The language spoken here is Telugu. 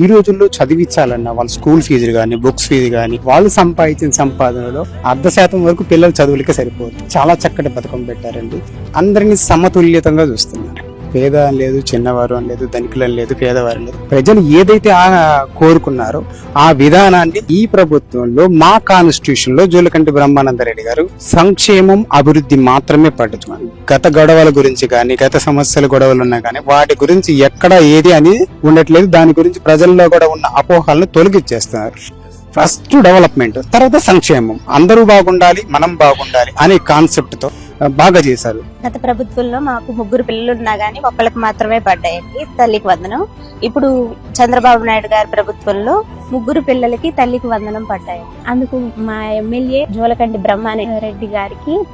ఈ రోజుల్లో చదివించాలన్నా వాళ్ళ స్కూల్ ఫీజులు కానీ బుక్స్ ఫీజు కానీ వాళ్ళు సంపాదించిన సంపాదనలో అర్ధ శాతం వరకు పిల్లల చదువులకే సరిపోతుంది చాలా చక్కటి పథకం పెట్టారండి. అందరినీ సమతుల్యతంగా చూస్తున్నారు పేద అని లేదు చిన్నవారు అని లేదు ధనికులు అని లేదు పేదవారు లేదు. ప్రజలు ఏదైతే ఆ కోరుకున్నారో ఆ విధానాన్ని ఈ ప్రభుత్వంలో మా కాన్స్టిట్యూషన్లో జోలకంటి బ్రహ్మానందరెడ్డి గారు సంక్షేమం అభివృద్ధి మాత్రమే పట్టించుకోండి గత గొడవల గురించి కానీ గత సమస్యల గొడవలు ఉన్నా కానీ వాటి గురించి ఎక్కడ ఏది అని ఉండట్లేదు. దాని గురించి ప్రజల్లో కూడా ఉన్న అపోహలను తొలగిచ్చేస్తున్నారు ఫస్ట్ డెవలప్మెంట్ తర్వాత సంక్షేమం. అందరూ బాగుండాలి మనం బాగుండాలి అనే కాన్సెప్ట్తో బాగా చేశారు. గత ప్రభుత్వంలో మాకు ముగ్గురు పిల్లలు ఉన్నా గానీ ఒక్కళ్ళకి మాత్రమే పడ్డాయండి. తల్లికి వందనం. ఇప్పుడు చంద్రబాబు నాయుడు గారి ప్రభుత్వంలో ముగ్గురు పిల్లలకి తల్లికి వందనం పడ్డాయి. అందుకు మా ఎమ్మెల్యే జోలకంటి బ్రహ్మారెడ్డి గారికి